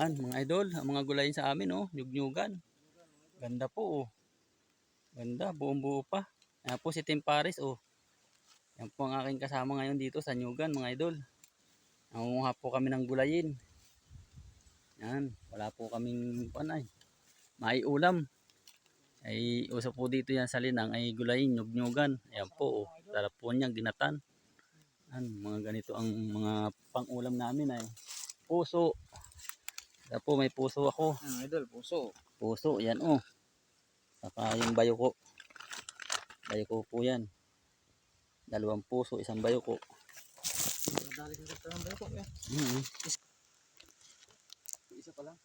An, mga idol, ang mga gulayin sa amin, oh, nyug-nyugan. Ganda po, oh. Ganda, buong buo pa. Ayan po si Tim Paris, oh. Yan po ang aking kasama ngayon dito sa Nyugan, mga idol. Nangunguha po kami ng gulayin. Yan, wala po kaming panay. May ulam. Ay, uso po dito yan sa linang ay gulayin, nyug-nyugan. Ayan po, oh. Sarap po niya, ginatan. Yan, mga ganito ang mga pang-ulam namin ay puso. Po may puso ako. Ano, idol, puso. Puso, yan oh. Saka yung bayo ko. Bayo ko po yan. Dalawang puso, isang bayo ko. Madali ka sa ng ko. Eh. Mm Isa pa lang.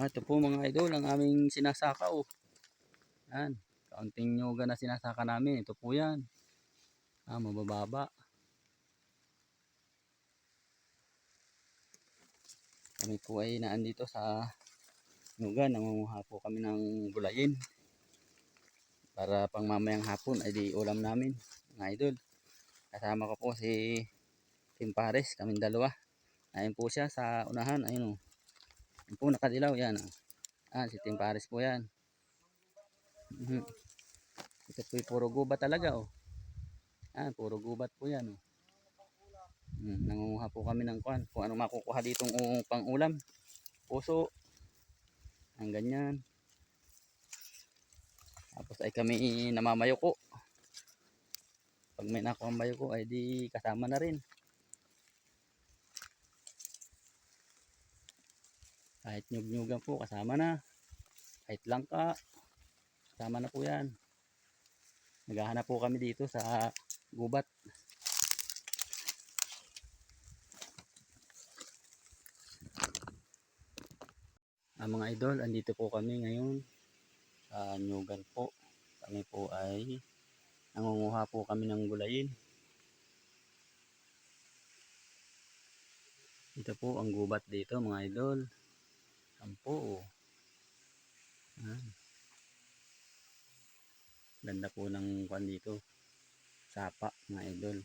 Ah, ito po mga idol, ang aming sinasaka oh. Yan, kaunting nyuga na sinasaka namin. Ito po yan. Ah, mabababa. Kami po ay naandito sa nyuga. Nangunguha po kami ng gulayin. Para pang mamayang hapon ay di ulam namin. Mga idol. Kasama ko po si Tim Pares, kaming dalawa. Ayun po siya sa unahan. Ayun oh. Yan po nakadilaw yan. ah. Ah, si Tim Pares po yan. Mhm. Ito po puro gubat talaga oh. Ah, puro gubat po yan oh. Hmm, nangunguha po kami ng kwan. Kung ano makukuha ditong uh, pang ulam. Puso. Ang ganyan. Tapos ay kami namamayoko. Pag may nakuha ang bayoko ay di kasama na rin. Kahit nyug-nyugan po, kasama na. Kahit langka, kasama na po yan. Naghahanap po kami dito sa gubat. Ah, mga idol, andito po kami ngayon sa Nyugan po. Kami po ay nangunguha po kami ng gulayin. Ito po ang gubat dito mga idol. Sampo. Ayan. Ganda po ng kwan dito. Sapa mga idol.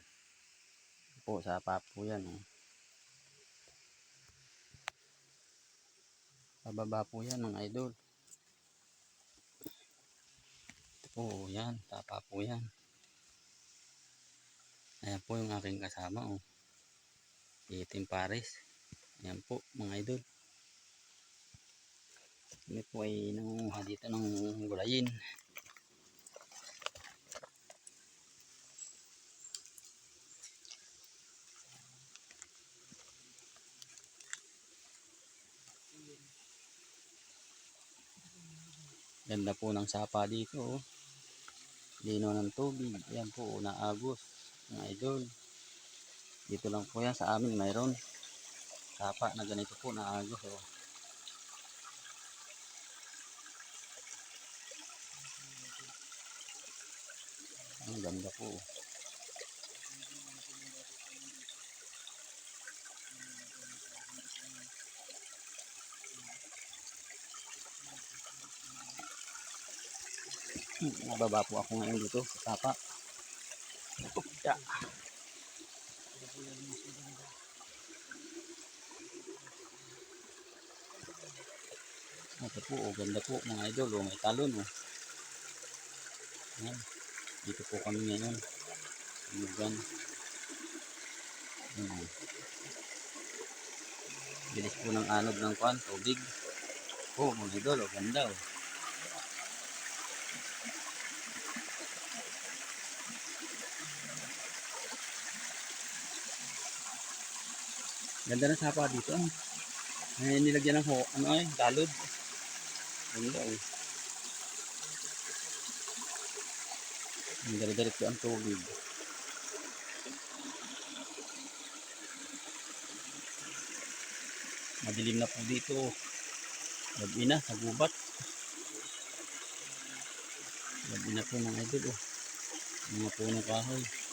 Po, sapa po yan. Oh. Pababa po yan mga idol. Ito po, yan. Sapa po yan. Ayan po yung aking kasama. Oh. Si Tim Pares. Ayan po mga idol. Kami po ay nangunguha dito ng gulayin. Ganda po ng sapa dito. Oh. Lino ng tubig. Yan po, naagos. Mga idol. Dito lang po yan sa amin mayroon. Sapa na ganito po naagos. Oh. Ang ganda po. Hmm, Nababa po ako ngayon dito sa tapa. Yeah. Ito po, oh, ganda po mga idol. Oh, may talon. Oh. Ayan. Dito po kami ngayon. Lugan. Ayan. Bilis po ng anod ng kwan, tubig. Oh, mga idol, oh, ganda oh. Ganda ng sapa dito. ah. Ay, nilagyan ng ho, ano ay, galod. Ganda oh. Ang dali-diretso ang tubig. Madilim na po dito. Gabi na, sa gubat. Gabi na po mga idol. Oh. Mga punong kahoy.